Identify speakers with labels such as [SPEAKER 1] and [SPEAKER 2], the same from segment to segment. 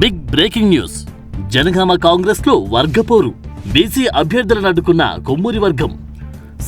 [SPEAKER 1] Big breaking news. Janagama కాంగ్రెస్లో వర్గపోరు. BC అభ్యర్థులను అడ్డుకున్న కొమ్మూరి వర్గం.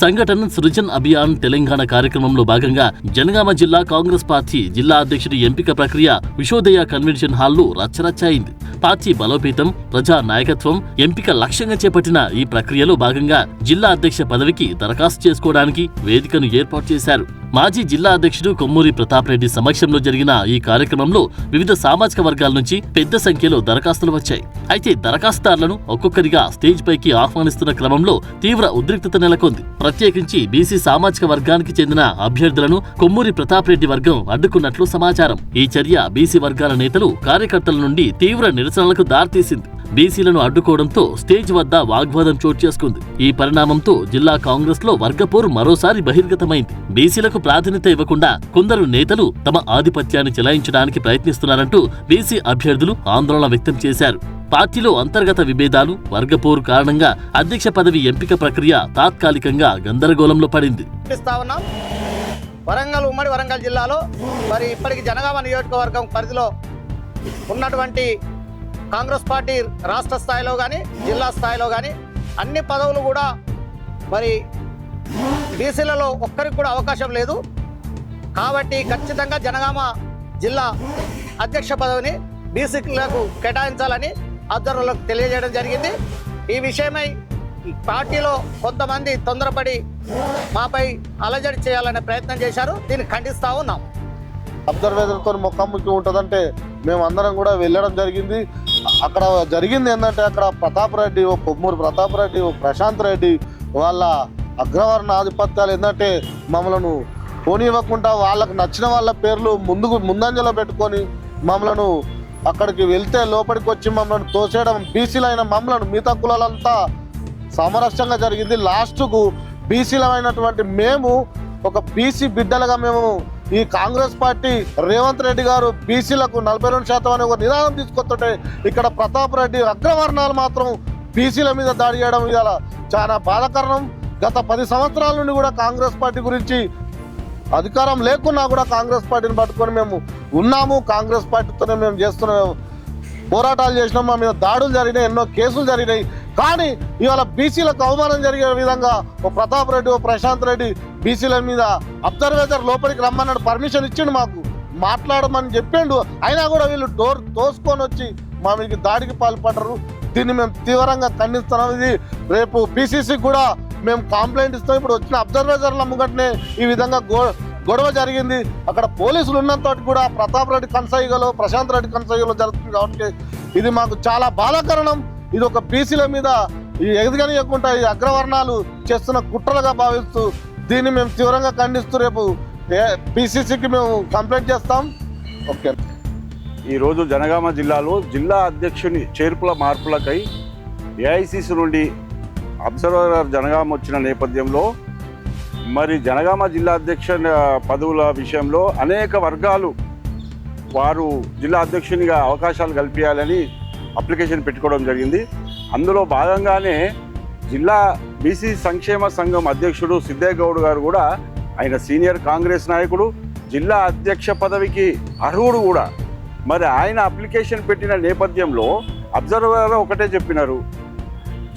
[SPEAKER 1] సంఘటన సృజన్ అభియాన్ తెలంగాణ కార్యక్రమంలో భాగంగా జనగామ జిల్లా కాంగ్రెస్ పార్టీ జిల్లా అధ్యక్షుడి ఎంపిక ప్రక్రియ విశోదయ కన్వెన్షన్ హాల్లో రచ్చరచ్చాయింది. పార్టీ బలోపేతం ప్రజా నాయకత్వం ఎంపిక లక్ష్యంగా చేపట్టిన ఈ ప్రక్రియలో భాగంగా జిల్లా అధ్యక్ష పదవికి దరఖాస్తు చేసుకోవడానికి వేదికను ఏర్పాటు చేశారు. మాజీ జిల్లా అధ్యక్షుడు కొమ్మూరి ప్రతాప్ రెడ్డి సమక్షంలో జరిగిన ఈ కార్యక్రమంలో వివిధ సామాజిక వర్గాల నుంచి పెద్ద సంఖ్యలో దరఖాస్తులు వచ్చాయి. అయితే దరఖాస్తుదారులను ఒక్కొక్కరిగా స్టేజ్ పైకి ఆహ్వానిస్తున్న క్రమంలో తీవ్ర ఉద్రిక్తత నెలకొంది. ప్రత్యేకించి బీసీ సామాజిక వర్గానికి చెందిన అభ్యర్థులను కొమ్మూరి ప్రతాప్ రెడ్డి వర్గం అడ్డుకున్నట్లు సమాచారం. ఈ చర్య బీసీ వర్గాల నేతలు కార్యకర్తల నుండి తీవ్ర నిరసనలకు దారితీసింది. బీసీలను అడ్డుకోవడంతో స్టేజ్ వద్ద వాగ్వాదం చోటు చేసుకుంది. ఈ పరిణామంతో జిల్లా కాంగ్రెస్లో వర్గపోరు మరోసారి బహిర్గతమైంది. బీసీలకు ప్రాధాన్యత ఇవ్వకుండా కొందరు నేతలు తమ ఆధిపత్యాన్ని చెలాయించడానికి ప్రయత్నిస్తున్నారంటూ బీసీ అభ్యర్థులు ఆందోళన వ్యక్తం చేశారు. పార్టీలో అంతర్గత విభేదాలు వర్గపోరు కారణంగా అధ్యక్ష పదవి ఎంపిక ప్రక్రియ తాత్కాలికంగా గందరగోళంలో పడింది.
[SPEAKER 2] వరంగల్ ఉమ్మడి వరంగల్ జిల్లాలో మరి ఇప్పటికి జనగామ నియోజకవర్గం పరిధిలో ఉన్నటువంటి కాంగ్రెస్ పార్టీ రాష్ట్ర స్థాయిలో కానీ జిల్లా స్థాయిలో కానీ అన్ని పదవులు కూడా మరి బీసీలలో ఒక్కరికి కూడా అవకాశం లేదు. కాబట్టి ఖచ్చితంగా జనగామ జిల్లా అధ్యక్ష పదవిని బీసీలకు కేటాయించాలని అబ్జర్వర్లకు తెలియజేయడం జరిగింది. ఈ విషయమై పార్టీలో కొంతమంది తొందరపడి మాపై అలజడి చేయాలనే ప్రయత్నం చేశారు. దీన్ని ఖండిస్తా ఉన్నాం.
[SPEAKER 3] అబ్జర్వేదర్తో ముఖాముఖి ఉంటుందంటే మేము అందరం కూడా వెళ్ళడం జరిగింది. అక్కడ జరిగింది ఏంటంటే అక్కడ ప్రతాప్ రెడ్డి ఓ కొమ్మూరు ప్రతాప్ రెడ్డి ఓ ప్రశాంత్ రెడ్డి వాళ్ళ అగ్రవర్ణ ఆధిపత్యాలు ఏంటంటే మమ్మలను పోనివ్వకుండా వాళ్ళకు నచ్చిన వాళ్ళ పేర్లు ముందుకు ముందంజలో పెట్టుకొని మమ్మలను అక్కడికి వెళ్తే లోపలికి వచ్చి మమ్మల్ని తోసేయడం బీసీలైన మమ్మలను మిగతా కులాలంతా సామరస్యంగా జరిగింది. లాస్ట్కు బీసీలమైనటువంటి మేము ఒక బీసీ బిడ్డలుగా మేము ఈ కాంగ్రెస్ పార్టీ రేవంత్ రెడ్డి గారు బీసీలకు నలభై రెండు శాతం అనే ఒక నినాదం తీసుకొస్తుంటే ఇక్కడ ప్రతాప్ రెడ్డి అగ్రవర్ణాలు మాత్రం బీసీల మీద దాడి చేయడం ఇవాళ చాలా బాధకరణం. గత పది సంవత్సరాల నుండి కూడా కాంగ్రెస్ పార్టీ గురించి అధికారం లేకున్నా కూడా కాంగ్రెస్ పార్టీని పట్టుకొని మేము ఉన్నాము. కాంగ్రెస్ పార్టీతోనే మేము చేస్తున్నాము పోరాటాలు చేసినాం. మా మీద దాడులు జరిగినాయి. ఎన్నో కేసులు జరిగినాయి. కానీ ఇవాళ బీసీలకు అవమానం జరిగే విధంగా ఓ ప్రతాప్ రెడ్డి ఓ ప్రశాంత్ రెడ్డి బీసీల మీద అబ్జర్వేటర్ లోపలికి రమ్మన్నాడు పర్మిషన్ ఇచ్చిండు మాకు మాట్లాడమని చెప్పిండు. అయినా కూడా వీళ్ళు డోర్ తోసుకొని వచ్చి మా మీకు దాడికి పాల్పడరు దీన్ని మేము తీవ్రంగా ఖండిస్తున్నాం. ఇది రేపు బీసీసీ కూడా మేము కంప్లైంట్ ఇస్తాం. ఇప్పుడు వచ్చిన అబ్జర్వేటర్ల ముంగటనే ఈ విధంగా గో గొడవ జరిగింది. అక్కడ పోలీసులు ఉన్నంత కూడా ప్రతాప్ రెడ్డి కన్సైగలో ప్రశాంత్ రెడ్డి కన్సైగలో జరుగుతుంది కాబట్టి ఇది మాకు చాలా బాధాకరణం. ఇది ఒక బీసీల మీద ఈ ఎదుగనియకుండా ఈ అగ్రవర్ణాలు చేస్తున్న కుట్రలుగా భావిస్తూ దీన్ని మేము తీవ్రంగా ఖండిస్తూ రేపు బీసీసీకి మేము కంప్లైంట్ చేస్తాం. ఓకే.
[SPEAKER 4] ఈరోజు జనగామ జిల్లాలో జిల్లా అధ్యక్షుని చేర్పుల మార్పులకై ఏఐసిసి నుండి అబ్జర్వర్ జనగామ వచ్చిన నేపథ్యంలో మరి జనగామ జిల్లా అధ్యక్ష పదవుల విషయంలో అనేక వర్గాలు వారు జిల్లా అధ్యక్షునిగా అవకాశాలు కల్పించాలని అప్లికేషన్ పెట్టుకోవడం జరిగింది. అందులో భాగంగానే జిల్లా బీసీ సంక్షేమ సంఘం అధ్యక్షుడు సిద్ధేగౌడ్ గారు కూడా ఆయన సీనియర్ కాంగ్రెస్ నాయకుడు జిల్లా అధ్యక్ష పదవికి అర్హుడు కూడా. మరి ఆయన అప్లికేషన్ పెట్టిన నేపథ్యంలో అబ్జర్వర్ ఒకటే చెప్పినారు.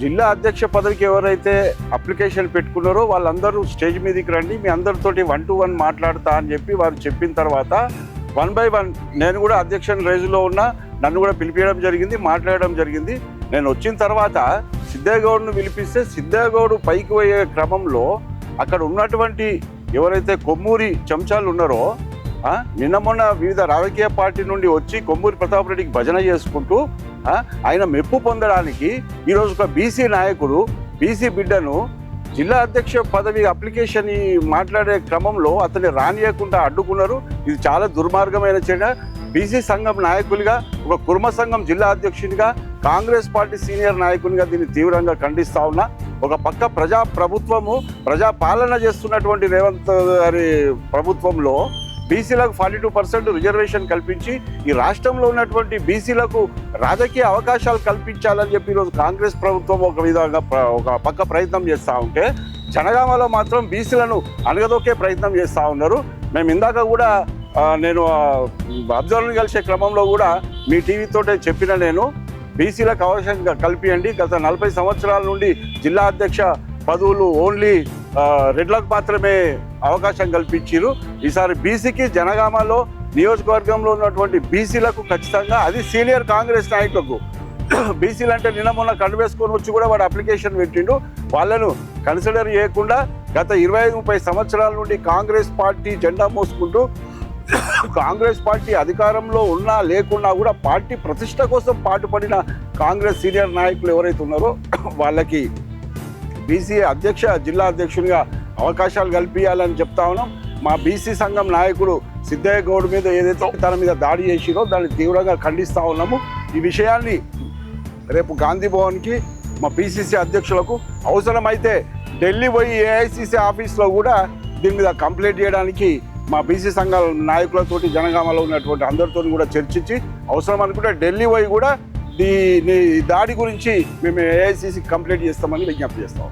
[SPEAKER 4] జిల్లా అధ్యక్ష పదవికి ఎవరైతే అప్లికేషన్ పెట్టుకున్నారో వాళ్ళందరూ స్టేజ్ మీదకి రండి మీ అందరితోటి వన్ టు వన్ మాట్లాడతా అని చెప్పి వారు చెప్పిన తర్వాత వన్ బై వన్ నేను కూడా అధ్యక్ష రేజులో ఉన్నా నన్ను కూడా పిలిపించడం జరిగింది మాట్లాడడం జరిగింది. నేను వచ్చిన తర్వాత సిద్ధేగౌడ్ను పిలిపిస్తే సిద్ధేగౌడ్ పైకి పోయే క్రమంలో అక్కడ ఉన్నటువంటి ఎవరైతే కొమ్మూరి చెంచాలు ఉన్నారో నిన్న మొన్న వివిధ రాజకీయ పార్టీ నుండి వచ్చి కొమ్మూరి ప్రతాప్ రెడ్డికి భజన చేసుకుంటూ ఆయన మెప్పు పొందడానికి ఈరోజు ఒక బీసీ నాయకుడు బీసీ బిడ్డను జిల్లా అధ్యక్ష పదవి అప్లికేషన్ మాట్లాడే క్రమంలో అతన్ని రానియకుండా అడ్డుకున్నారు. ఇది చాలా దుర్మార్గమైన చర్య. బీసీ సంఘం నాయకులుగా ఒక కుర్మ సంఘం జిల్లా అధ్యక్షునిగా కాంగ్రెస్ పార్టీ సీనియర్ నాయకునిగా దీన్ని తీవ్రంగా ఖండిస్తా ఉన్నా ఒక పక్క ప్రజా ప్రభుత్వము ప్రజా పాలన చేస్తున్నటువంటి రేవంత్ గారి ప్రభుత్వంలో బీసీలకు ఫార్టీ టూ పర్సెంట్ రిజర్వేషన్ కల్పించి ఈ రాష్ట్రంలో ఉన్నటువంటి బీసీలకు రాజకీయ అవకాశాలు కల్పించాలని చెప్పి ఈరోజు కాంగ్రెస్ ప్రభుత్వం ఒక విధంగా ఒక పక్క ప్రయత్నం చేస్తూ ఉంటే జనగామలో మాత్రం బీసీలను అణగదొక్కే ప్రయత్నం చేస్తూ ఉన్నారు. మేము ఇందాక కూడా నేను అబ్జర్వర్ని కలిసే క్రమంలో కూడా మీ టీవీతో చెప్పిన నేను బీసీలకు అవకాశం కల్పియండి. గత నలభై సంవత్సరాల నుండి జిల్లా అధ్యక్ష పదవులు ఓన్లీ రెడ్లకు మాత్రమే అవకాశం కల్పించారు ఈసారి బీసీకి జనగామలో నియోజకవర్గంలో ఉన్నటువంటి బీసీలకు ఖచ్చితంగా అది సీనియర్ కాంగ్రెస్ నాయకులకు. బీసీలు అంటే నిన్న మొన్న కండు వేసుకొని వచ్చి కూడా వాడు అప్లికేషన్ పెట్టిండు. వాళ్ళను కన్సిడర్ చేయకుండా గత ఇరవై ఐదు ముప్పై సంవత్సరాల నుండి కాంగ్రెస్ పార్టీ జెండా మోసుకుంటూ కాంగ్రెస్ పార్టీ అధికారంలో ఉన్నా లేకున్నా కూడా పార్టీ ప్రతిష్ట కోసం పాటుపడిన కాంగ్రెస్ సీనియర్ నాయకులు ఎవరైతే ఉన్నారో వాళ్ళకి బీసీ అధ్యక్ష జిల్లా అధ్యక్షునిగా అవకాశాలు కల్పించాలని చెప్తా ఉన్నాం. మా బీసీ సంఘం నాయకుడు సిద్ధయ్య గౌడ్ మీద ఏదైతే తన మీద దాడి చేసిరో దాన్ని తీవ్రంగా ఖండిస్తూ ఉన్నాము. ఈ విషయాన్ని రేపు గాంధీ భవన్కి మా పిసిసి అధ్యక్షులకు అవసరమైతే ఢిల్లీ పోయి ఏఐసిసి ఆఫీస్లో కూడా దీని మీద కంప్లైంట్ చేయడానికి మా బీసీ సంఘాల నాయకులతోటి జనగామలో ఉన్నటువంటి అందరితో కూడా చర్చించి అవసరం అనుకుంటే ఢిల్లీ పోయి కూడా దీని దాడి గురించి మేము ఏఐసిసి కంప్లైంట్ చేస్తామని విజ్ఞప్తి చేస్తాం.